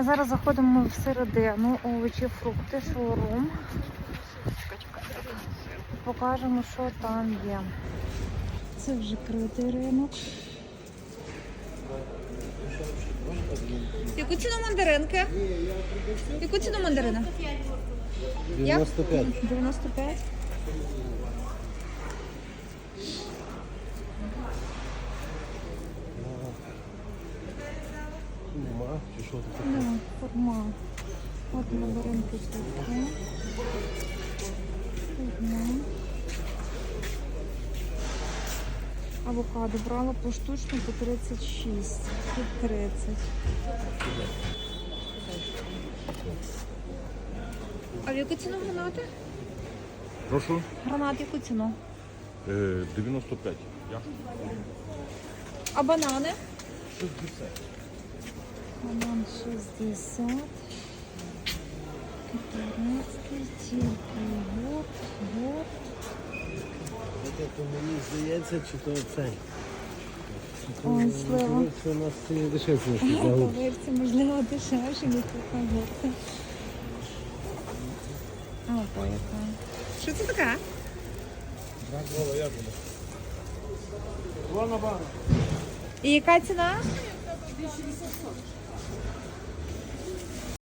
А зараз заходимо всередину, овочі, фрукти, шоурум. Покажемо, що там є. Це вже критий ринок. Яку ціну мандаринки? Яку ціну мандарина? 95. 95. Нема. Чи що тут? Ну, формат. От мандаринки такі. Одна. Авокадо брала поштучно по 36. Тут 30. А в яку ціну гранати? Прошу. Гранат яку ціну? Е, 95. Я? А банани? Банан 60. Китайський, тільки год, год. То мені здається, чи то це. Ой, слива. Це у нас це дешевше, ніж тут загуб. Повірте, можливо, дешевше, ніж тут на гурті. А, поїхала. Що це таке? І яка ціна? Deixa-me só